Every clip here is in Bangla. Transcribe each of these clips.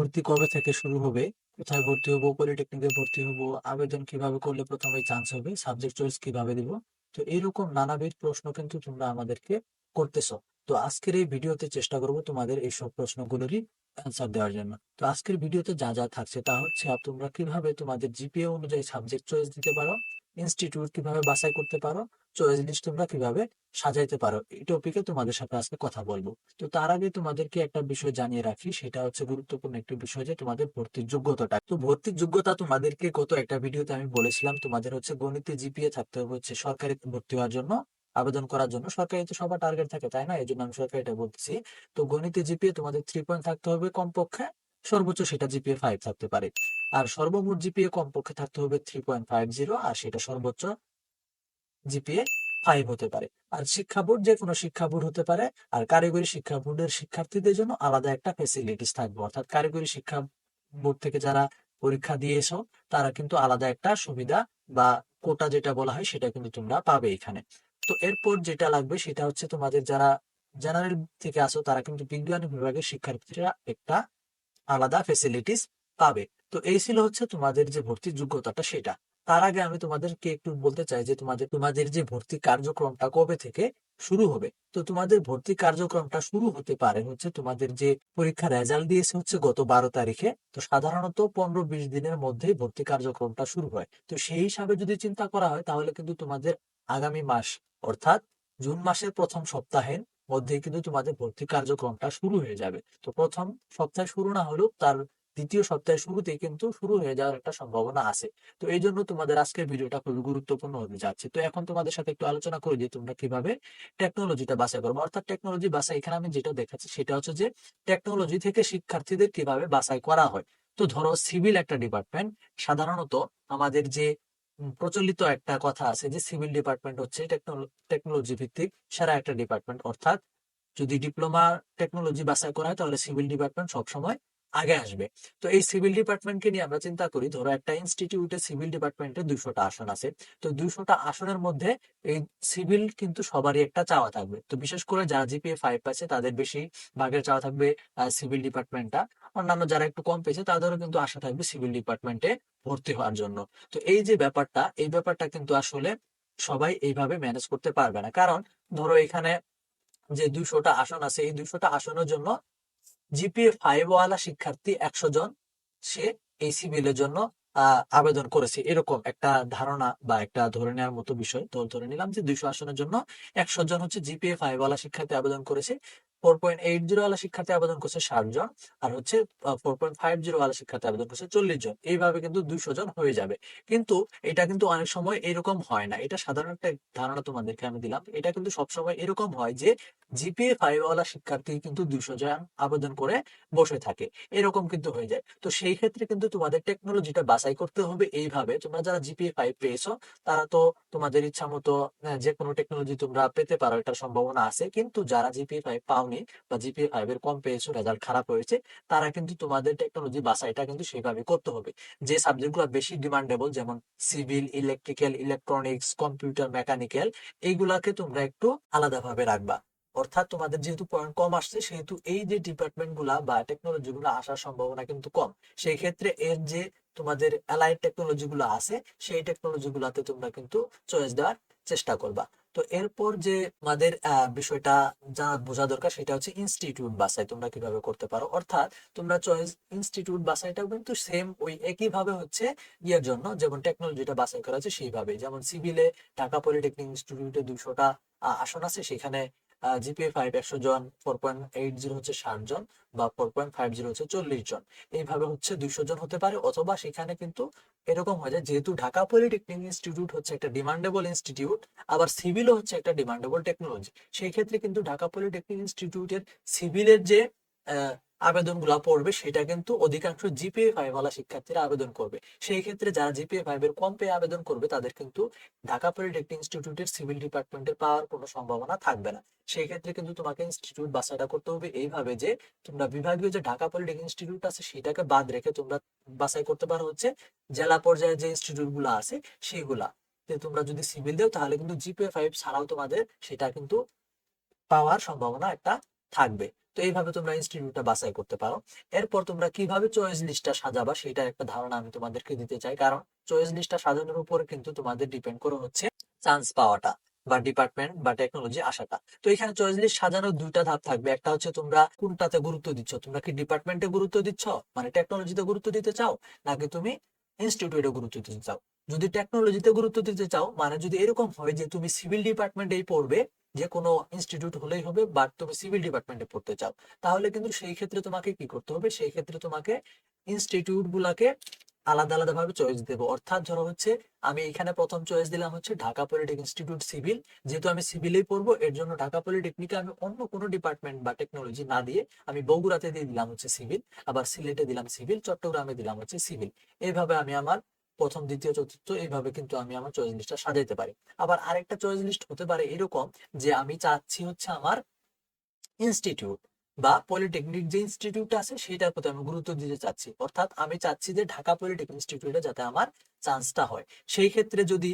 ভর্তি কবে থেকে শুরু হবে? কোথায় ভর্তি হব? পলিটেকনিকে ভর্তি হব? আবেদন কীভাবে করলে প্রথমে চান্স হবে? সাবজেক্ট চয়েস কীভাবে দিব? তো এরকম নানাবিধ প্রশ্ন কিন্তু তোমরা আমাদেরকে করতেছো। তো আজকের এই ভিডিওতে চেষ্টা করব তোমাদের এইসব প্রশ্নগুলোরই অ্যান্সার দেওয়ার জন্য। তো আজকের ভিডিওতে যা যা থাকছে তা হচ্ছে তোমরা কীভাবে তোমাদের জিপিএ অনুযায়ী সাবজেক্ট চয়েস দিতে পারো? ইনস্টিটিউট কীভাবে বাছাই করতে পারো? চয়েস লিস্ট তোমরা কীভাবে সাজাইতে পারো? এই টপিকে তোমাদের সাথে আজকে কথা বলব। তো তার আগে তোমাদেরকে একটা বিষয় জানিয়ে রাখি, সেটা হচ্ছে গুরুত্বপূর্ণ একটি বিষয় যে তোমাদের ভর্তির যোগ্যতাটা। তো ভর্তির যোগ্যতা তোমাদেরকে কত একটা ভিডিওতে আমি বলেছিলাম, তোমাদের হচ্ছে গণিতে জিপিএ থাকতে হবে হচ্ছে সরকারি ভর্তি হওয়ার জন্য, আবেদন করার জন্য। সরকারি তো সবার টার্গেট থাকে, তাই না? এই জন্য আমি সরকারি এটা বলতেছি। তো গণিতে জিপিএ তোমাদের থ্রি পয়েন্ট থাকতে হবে কমপক্ষে, সর্বোচ্চ সেটা জিপিএ ফাইভ থাকতে পারে। আর সর্বমোট জিপিএ কমপক্ষে থাকতে হবে থ্রি পয়েন্ট ফাইভ জিরো আর সেটা সর্বোচ্চ জিপিএ ফাইভ হতে পারে। আর শিক্ষা বোর্ড যে কোনো শিক্ষা বোর্ড হতে পারে। আর কারিগরি শিক্ষা বোর্ডের শিক্ষার্থীদের জন্য আলাদা একটা ফেসিলিটিস থাকবে। অর্থাৎ কারিগরি শিক্ষা বোর্ড থেকে যারা পরীক্ষা দিয়ে এসো তারা কিন্তু আলাদা একটা সুবিধা বা কোটা যেটা বলা হয়, সেটা কিন্তু তোমরা পাবে এখানে। তো এরপর যেটা লাগবে, সেটা হচ্ছে তোমাদের যারা জেনারেল থেকে আসো তারা কিন্তু বিজ্ঞান বিভাগের শিক্ষার্থীরা একটা আলাদা ফেসিলিটিস পাবে। তো এই ছিল হচ্ছে তোমাদের যে ভর্তির যোগ্যতাটা সেটা। তার আগে আমি তোমাদেরকে একটু বলতে চাই যে তোমাদের তোমাদের যে ভর্তি কার্যক্রমটা কবে থেকে শুরু হবে? তো তোমাদের ভর্তি কার্যক্রমটা শুরু হতে পারে হচ্ছে তোমাদের যে পরীক্ষা রেজাল্ট দিয়েছে হচ্ছে গত বারো তারিখে। তো সাধারণত পনেরো বিশ দিনের মধ্যেই ভর্তি কার্যক্রমটা শুরু হয়। তো সেই হিসাবে যদি চিন্তা করা হয় তাহলে কিন্তু তোমাদের আগামী মাস অর্থাৎ জুন মাসের প্রথম সপ্তাহের মধ্যে কিন্তু তোমাদের ভর্তি কার্যক্রমটা শুরু হয়ে যাবে। তো প্রথম সপ্তাহে শুরু না হলেও তার দ্বিতীয় সপ্তাহের শুরুতেই কিন্তু শুরু হয়ে যাওয়ার একটা সম্ভাবনা আছে। তো এই জন্য তোমাদের আজকের ভিডিওটা খুবই গুরুত্বপূর্ণ হতে যাচ্ছে। তো এখন তোমাদের সাথে একটু আলোচনা করি যে তোমরা কীভাবে টেকনোলজিটা বাছাই করব অর্থাৎ টেকনোলজি বাছাই এখানে আমি যেটা দেখাচ্ছি সেটা হচ্ছে যে টেকনোলজি থেকে শিক্ষার্থীদের কীভাবে বাছাই করা হয়। তো ধরো সিভিল একটা ডিপার্টমেন্ট, সাধারণত আমাদের যে প্রচলিত একটা কথা আছে যে সিভিল ডিপার্টমেন্ট হচ্ছে টেকনোলজি ভিত্তিক সেরা একটা ডিপার্টমেন্ট। অর্থাৎ যদি ডিপ্লোমা টেকনোলজি বাছাই করা হয় তাহলে সিভিল ডিপার্টমেন্ট সবসময় আগে আসবে। তো এই সিভিল ডিপার্টমেন্টকে নিয়ে আমরা চিন্তা করি, ধরো একটা ইনস্টিটিউটে সিভিল ডিপার্টমেন্টে দুইশোটা আসন আছে। তো দুইশোটা আসনের মধ্যে এই সিভিল কিন্তু সবারই একটা চাওয়া থাকবে। তো বিশেষ করে যারা জিপিএ ফাইভ পাচ্ছে তাদের বেশি ভাগের চাওয়া থাকবে সিভিল ডিপার্টমেন্টটা। অন্যান্য যারা একটু কম পেয়েছে তাদেরও কিন্তু আশা থাকবে সিভিল ডিপার্টমেন্টে ভর্তি হওয়ার জন্য। তো এই যে ব্যাপারটা, এই ব্যাপারটা কিন্তু আসলে সবাই এইভাবে ম্যানেজ করতে পারবে না। কারণ ধরো এখানে যে দুইশোটা আসন আছে, এই দুইশোটা আসনের জন্য জিপিএ ফাইভ ওয়ালা শিক্ষার্থী একশো জন, সে এই সিভিলের জন্য আবেদন করেছে। এরকম একটা ধারণা বা একটা ধরে নেওয়ার মতো বিষয়। তো ধরে নিলাম যে দুইশো আসনের জন্য একশো জন হচ্ছে জিপিএ ফাইভ ওয়ালা শিক্ষার্থী আবেদন করেছে। ফোর পয়েন্ট এইট জিরো ওয়ালা শিক্ষার্থী আবেদন করছে জন আর হচ্ছে ফোর পয়েন্ট ফাইভ জিরো ওয়ালা শিক্ষার্থী আবেদন করছে চল্লিশ জন। এইভাবে কিন্তু দুইশো জন হয়ে যাবে। কিন্তু এটা কিন্তু অনেক সময় এরকম হয় না। এটা সাধারণ একটা ধারণা তোমাদেরকে আমি দিলাম। এটা কিন্তু সবসময় এরকম হয় যে জিপিএ ফাইভ ওয়ালা শিক্ষার্থী কিন্তু দুইশো জন আবেদন করে বসে থাকে। এরকম কিন্তু হয়ে যায়। তো সেই ক্ষেত্রে কিন্তু তোমাদের টেকনোলজিটা বাছাই করতে হবে এইভাবে। তোমরা যারা জিপিএ ফাইভ পেয়েছ, তারা তো তোমাদের ইচ্ছা মতো যে কোনো টেকনোলজি তোমরা পেতে পারো। এটার সম্ভাবনা আছে। কিন্তু যারা জিপিএ ফাইভ পাওনি বা জিপিএ ফাইভ এর কম পেয়েছ রেজাল্ট খারাপ হয়েছে, তারা কিন্তু তোমাদের টেকনোলজি বাছাইটা কিন্তু সেইভাবে করতে হবে। যে সাবজেক্টগুলো বেশি ডিমান্ডেবল যেমন civil electrical electronics computer mechanical এইগুলাকে তোমরা একটু আলাদাভাবে রাখবা। অর্থাৎ তোমাদের যেহেতু পয়েন্ট কম আসছে, সেহেতু এই যে ডিপার্টমেন্টগুলা বা টেকনোলজি গুলো আসার সম্ভাবনা কিন্তু কম। সেই ক্ষেত্রে এর যে তোমাদের অ্যালাইড টেকনোলজি গুলো আছে, সেই টেকনোলজি গুলাতে তোমরা কিন্তু চয়েস দেওয়ার চেষ্টা করবা। তো এরপর যে আমাদের বিষয়টা জানা বোঝা দরকার সেটা হচ্ছে ইনস্টিটিউট বাছাই তোমরা কীভাবে করতে পারো। অর্থাৎ তোমরা চয়েস ইনস্টিটিউট বাসাইটাও কিন্তু সেম ওই একই ভাবে হচ্ছে ইয়ের জন্য, যেমন টেকনোলজিটা বাছাই করা আছে সেইভাবে যেমন সিভিলে ঢাকা পলিটেকনিক ইনস্টিটিউটে দুশোটা আসন আছে, সেখানে জিপিএ ফাইভ একশো জন ফোর পয়েন্ট এইট জিরো হচ্ছে ষাট জন বা ফোর পয়েন্ট ফাইভ জিরো হচ্ছে চল্লিশ জন। এইভাবে হচ্ছে দুইশো জন হতে পারে অথবা সেখানে কিন্তু এরকম হয়ে যায় যেহেতু ঢাকা পলিটেকনিক ইনস্টিটিউট হচ্ছে একটা ডিমান্ডেবল ইনস্টিটিউট আবার সিভিলও হচ্ছে একটা ডিমান্ডেবল টেকনোলজি সেই ক্ষেত্রে কিন্তু ঢাকা পলিটেকনিক ইনস্টিটিউটের সিভিলের যে আবেদনগুলা পড়বে, সেটা কিন্তু অধিকাংশ জিপিএ ফাইভ ওয়ালা শিক্ষার্থীরা আবেদন করবে। সেই ক্ষেত্রে যারা জিপিএ ফাইভ এর কম পেয়ে আবেদন করবে, তাদের কিন্তু ঢাকা পলিটেকনিক ইনস্টিটিউটের সিভিল ডিপার্টমেন্টের পাওয়ার কোনো সম্ভাবনা থাকবে না। সেই ক্ষেত্রে কিন্তু তোমাকে ইনস্টিটিউট বাছাইটা করতে হবে এইভাবে যে, তোমরা বিভাগীয় যে ঢাকা পলিটেকনিক ইনস্টিটিউট আছে, সেটাকে বাদ রেখে তোমরা বাছাই করতে পারো হচ্ছে জেলা পর্যায়ে যে ইনস্টিটিউটগুলো আছে, সেগুলা। তোমরা যদি সিভিল দাও, তাহলে কিন্তু জিপিএ ফাইভ ছাড়াও তোমাদের সেটা কিন্তু পাওয়ার সম্ভাবনা একটা থাকবে। তো এইভাবে তোমরা ইনস্টিটিউটটা বাছাই করতে পারো। এরপর তোমরা কীভাবে চয়েস লিস্টটা সাজাবা সেটা একটা ধারণা আমি তোমাদেরকে দিতে চাই। কারণ চয়েস লিস্টটা সাজানোর উপর কিন্তু তোমাদের ডিপেন্ড করে হচ্ছে চান্স পাওয়াটা বা ডিপার্টমেন্ট বা টেকনোলজি আসাটা। তো এখানে চয়েস লিস্ট সাজানোর দুইটা ধাপ থাকবে। একটা হচ্ছে তোমরা কোনটাতে গুরুত্ব দিচ্ছ? তোমরা কি ডিপার্টমেন্টে গুরুত্ব দিচ্ছ? মানে টেকনোলজিতে গুরুত্ব দিতে চাও? নাকি তুমি ইনস্টিটিউটে গুরুত্ব দিতে চাও। যদি টেকনোলজিতে গুরুত্ব দিতে চাও মানে যদি এরকম হয় যে তুমি সিভিল ডিপার্টমেন্টেই পড়বে, যে কোনো ইনস্টিটিউট হলেই হবে বা তুমি সিভিল ডিপার্টমেন্টে পড়তে চাও, তাহলে কিন্তু সেই ক্ষেত্রে তোমাকে কি করতে হবে? সেই ক্ষেত্রে তোমাকে ইনস্টিটিউট গুলাকে আলাদা আলাদা ভাবে চয়েস দেবো। অর্থাৎ ধরো হচ্ছে, আমি এখানে প্রথম চয়েস দিলাম হচ্ছে ঢাকা পলিটেক ইনস্টিটিউট সিভিল যেহেতু আমি সিভিলেই পড়ব, এর জন্য ঢাকা পলিটেকনিকে আমি অন্য কোনো ডিপার্টমেন্ট বা টেকনোলজি না দিয়ে আমি বগুড়াতে দিয়ে দিলাম হচ্ছে সিভিল আবার সিলেটে দিলাম সিভিল চট্টগ্রামে দিলাম হচ্ছে সিভিল এইভাবে আমি আমার প্রথম, দ্বিতীয়, চতুর্থ, এইভাবে কিন্তু আমি আমার চয়েস লিস্টটা সাজাইতে পারি। আবার আরেকটা চয়েস লিস্ট হতে পারে এরকম যে আমি চাচ্ছি হচ্ছে আমার ইনস্টিটিউট বা পলিটেকনিক যে ইনস্টিটিউট আছে সেটার প্রতি আমি গুরুত্ব দিতে চাচ্ছি। অর্থাৎ আমি চাচ্ছি যে ঢাকা পলিটেকনিক ইনস্টিটিউটে যাতে আমার চান্সটা হয়। সেই ক্ষেত্রে যদি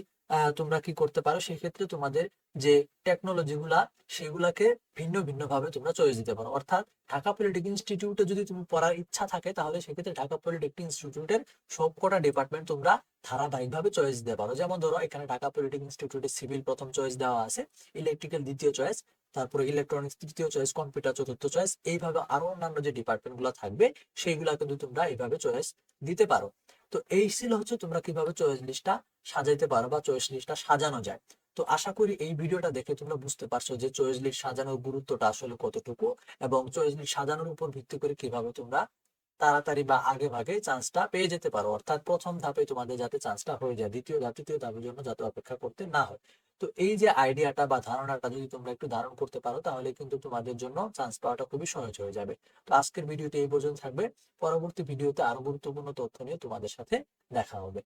তোমরা কি করতে পারো? সেই ক্ষেত্রে তোমাদের যে টেকনোলজি গুলা, সেগুলাকে ভিন্ন ভিন্ন ভাবে তোমরা চয়েস দিতে পারো। অর্থাৎ ঢাকা পলিটেকনিক ইনস্টিটিউটে যদি তুমি পড়ার ইচ্ছা থাকে, তাহলে সেক্ষেত্রে ঢাকা পলিটেকনিক ইনস্টিটিউটের সবকটা ডিপার্টমেন্ট তোমরা ধারাবাহিকভাবে চয়েস দিতে পারো। যেমন ধরো, এখানে ঢাকা পলিটেকনিক ইনস্টিটিউটে সিভিল প্রথম চয়েস দেওয়া আছে ইলেকট্রিক্যাল দ্বিতীয় চয়েস তারপরে ইলেকট্রনিক্স তৃতীয় চয়েস কম্পিউটার চতুর্থ চয়েস এইভাবে আরও অন্যান্য যে ডিপার্টমেন্টগুলো থাকবে, সেইগুলা কিন্তু তোমরা এইভাবে চয়েস দিতে পারো। তো এই ছিল হচ্ছে তোমরা কীভাবে চয়েস লিস্টটা সাজাইতে পারো বা চয়েস লিস্টটা সাজানো যায়। তো আশা করি এই ভিডিওটা দেখে তোমরা বুঝতে পারছ যে চয়েস লিস্ট সাজানোর গুরুত্বটা আসলে কতটুকু এবং চয়েস লিস্ট সাজানোর উপর ভিত্তি করে কীভাবে তোমরা তাড়াতাড়ি বা আগে ভাগে চান্সটা পেয়ে যেতে পারো। অর্থাৎ প্রথম ধাপে তোমাদের যাতে চান্সটা হয়ে যায়, দ্বিতীয় ধাপ, তৃতীয় ধাপের জন্য যাতে অপেক্ষা করতে না হয়। তো এই যে আইডিয়াটা বা ধারণাটা যদি তোমরা একটু ধারণ করতে পারো, তাহলে কিন্তু তোমাদের জন্য চান্স পাওয়াটা খুবই সহজ হয়ে যাবে। তো আজকের ভিডিওটি এই পর্যন্ত থাকবে। পরবর্তী ভিডিওতে আরও গুরুত্বপূর্ণ তথ্য নিয়ে তোমাদের সাথে দেখা হবে।